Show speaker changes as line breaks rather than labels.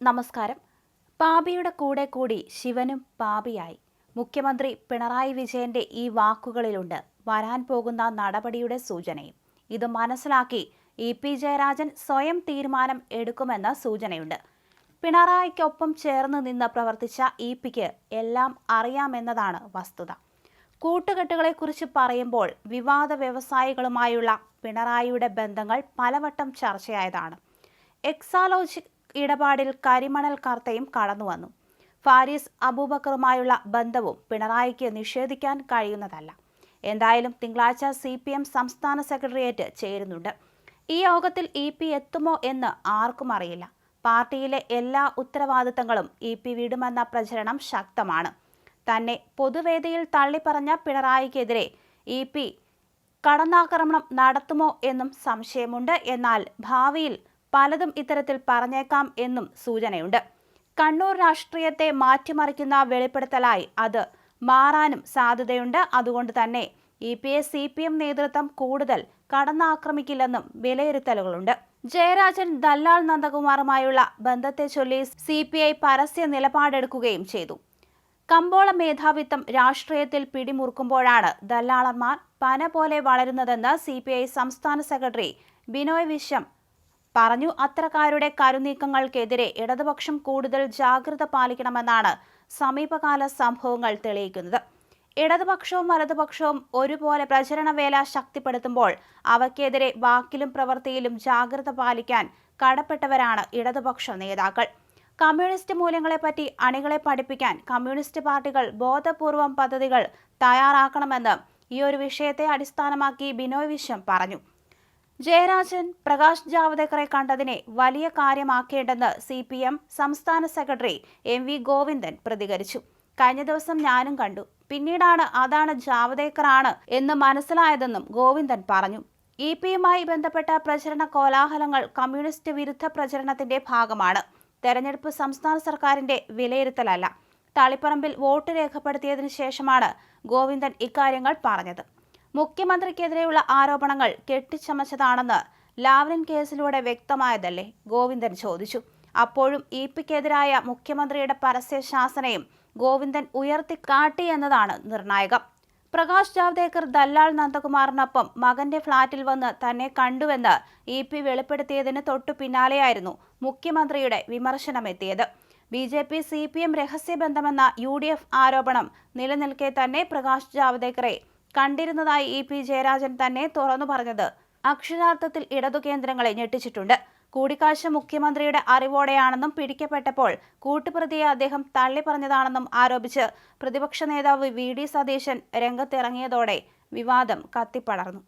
നമസ്കാരം. പാപിയുടെ കൂടെ കൂടി ശിവനും പാപിയായി. മുഖ്യമന്ത്രി പിണറായി വിജയന്റെ ഈ വാക്കുകളിലുണ്ട് വരാൻ പോകുന്ന നടപടിയുടെ സൂചനയും. ഇത് മനസ്സിലാക്കി ഇ പി ജയരാജൻ സ്വയം തീരുമാനം എടുക്കുമെന്ന സൂചനയുണ്ട്. പിണറായിക്കൊപ്പം ചേർന്ന് നിന്ന് പ്രവർത്തിച്ച ഇ പിക്ക് എല്ലാം അറിയാമെന്നതാണ് വസ്തുത. കൂട്ടുകെട്ടുകളെക്കുറിച്ച് പറയുമ്പോൾ വിവാദ വ്യവസായികളുമായുള്ള പിണറായിയുടെ ബന്ധങ്ങൾ പലവട്ടം ചർച്ചയായതാണ്. എക്സാലോജിക് ഇടപാടിൽ കരിമണൽ കർത്തയും കടന്നുവന്നു ഫാരിസ് അബൂബക്കറുമായുള്ള ബന്ധവും പിണറായിക്ക് നിഷേധിക്കാൻ കഴിയുന്നതല്ല. എന്തായാലും തിങ്കളാഴ്ച സി പി എം സംസ്ഥാന സെക്രട്ടേറിയറ്റ് ചേരുന്നുണ്ട്. ഈ യോഗത്തിൽ ഇ പി എത്തുമോ എന്ന് ആർക്കും അറിയില്ല. പാർട്ടിയിലെ എല്ലാ ഉത്തരവാദിത്തങ്ങളും ഇ പി വിടുമെന്ന പ്രചരണം ശക്തമാണ്. തന്നെ പൊതുവേദിയിൽ തള്ളിപ്പറഞ്ഞ പിണറായിക്കെതിരെ ഇ പി കടന്നാക്രമണം നടത്തുമോ എന്നും സംശയമുണ്ട്. എന്നാൽ ഭാവിയിൽ പലതും ഇത്തരത്തിൽ പറഞ്ഞേക്കാം എന്നും സൂചനയുണ്ട്. കണ്ണൂർ രാഷ്ട്രീയത്തെ മാറ്റിമറിക്കുന്ന വെളിപ്പെടുത്തലായി അത് മാറാനും സാധ്യതയുണ്ട്. അതുകൊണ്ട് തന്നെ E P S C P M നേതൃത്വം കൂടുതൽ കടന്നാക്രമിക്കില്ലെന്നും വിലയിരുത്തലുകളുണ്ട്. ജയരാജൻ ദല്ലാൽ നന്ദകുമാറുമായുള്ള ബന്ധത്തെ ചൊല്ലി സി പി ഐ പരസ്യ നിലപാടെടുക്കുകയും ചെയ്തു. കമ്പോള മേധാവിത്വം രാഷ്ട്രീയത്തിൽ പിടിമുറുക്കുമ്പോഴാണ് ദല്ലാളന്മാർ പന പോലെ വളരുന്നതെന്ന് സി സംസ്ഥാന സെക്രട്ടറി ബിനോയ് വിശ്വം പറഞ്ഞു അത്തരക്കാരുടെ കരുനീക്കങ്ങൾക്കെതിരെ ഇടതുപക്ഷം കൂടുതൽ ജാഗ്രത പാലിക്കണമെന്നാണ് സമീപകാല സംഭവങ്ങൾ തെളിയിക്കുന്നത്. ഇടതുപക്ഷവും വലതുപക്ഷവും ഒരുപോലെ പ്രചരണവേല ശക്തിപ്പെടുത്തുമ്പോൾ അവയ്ക്കെതിരെ വാക്കിലും പ്രവൃത്തിയിലും ജാഗ്രത പാലിക്കാൻ കടപ്പെട്ടവരാണ് ഇടതുപക്ഷ നേതാക്കൾ. കമ്മ്യൂണിസ്റ്റ് മൂല്യങ്ങളെപ്പറ്റി അണികളെ പഠിപ്പിക്കാൻ കമ്മ്യൂണിസ്റ്റ് പാർട്ടികൾ ബോധപൂർവം പദ്ധതികൾ തയ്യാറാക്കണമെന്ന് ഈ ഒരു വിഷയത്തെ അടിസ്ഥാനമാക്കി ബിനോയ് വിശ്വം പറഞ്ഞു. ജയരാജൻ പ്രകാശ് ജാവ്ദേക്കറെ കണ്ടതിനെ വലിയ കാര്യമാക്കേണ്ടെന്ന് സി പി എം സംസ്ഥാന സെക്രട്ടറി എം വി ഗോവിന്ദൻ പ്രതികരിച്ചു. കഴിഞ്ഞ ദിവസം ഞാനും കണ്ടു. പിന്നീടാണ് അതാണ് ജാവ്ദേക്കറാണ് എന്ന് മനസ്സിലായതെന്നും ഗോവിന്ദൻ പറഞ്ഞു. ഇ പിയുമായി ബന്ധപ്പെട്ട പ്രചരണ കോലാഹലങ്ങൾ കമ്മ്യൂണിസ്റ്റ് വിരുദ്ധ പ്രചരണത്തിന്റെ ഭാഗമാണ്. തെരഞ്ഞെടുപ്പ് സംസ്ഥാന സർക്കാരിന്റെ വിലയിരുത്തലല്ല. തളിപ്പറമ്പിൽ വോട്ട് രേഖപ്പെടുത്തിയതിനു ശേഷമാണ് ഗോവിന്ദൻ ഇക്കാര്യങ്ങൾ പറഞ്ഞത്. മുഖ്യമന്ത്രിക്കെതിരെയുള്ള ആരോപണങ്ങൾ കെട്ടിച്ചമച്ചതാണെന്ന് ലാവ്ലിൻ കേസിലൂടെ വ്യക്തമായതല്ലേ ഗോവിന്ദൻ ചോദിച്ചു. അപ്പോഴും ഇ പിക്കെതിരായ മുഖ്യമന്ത്രിയുടെ പരസ്യ ശാസനയും ഗോവിന്ദൻ ഉയർത്തിക്കാട്ടി എന്നതാണ് നിർണായകം. പ്രകാശ് ജാവ്ദേക്കർ ദല്ലാൽ നന്ദകുമാറിനൊപ്പം മകന്റെ ഫ്ളാറ്റിൽ വന്ന് തന്നെ കണ്ടുവെന്ന് ഇ പി വെളിപ്പെടുത്തിയതിന് തൊട്ടു പിന്നാലെയായിരുന്നു മുഖ്യമന്ത്രിയുടെ വിമർശനമെത്തിയത്. B J P C P M രഹസ്യബന്ധമെന്ന U D F ആരോപണം നിലനിൽക്കെ തന്നെ പ്രകാശ് ജാവ്ദേക്കറെ കണ്ടിരുന്നതായി ഇ പി ജയരാജൻ തന്നെ തുറന്നു പറഞ്ഞത്. അക്ഷരാർത്ഥത്തിൽ ഇടതു കേന്ദ്രങ്ങളെ ഞെട്ടിച്ചിട്ടുണ്ട്. കൂടിക്കാഴ്ച മുഖ്യമന്ത്രിയുടെ അറിവോടെയാണെന്നും പിടിക്കപ്പെട്ടപ്പോൾ കൂട്ടുപ്രതിയെ അദ്ദേഹം തള്ളിപ്പറഞ്ഞതാണെന്നും ആരോപിച്ച് പ്രതിപക്ഷ നേതാവ് വി ഡി സതീശൻ രംഗത്തിറങ്ങിയതോടെ വിവാദം കത്തിപ്പടർന്നു.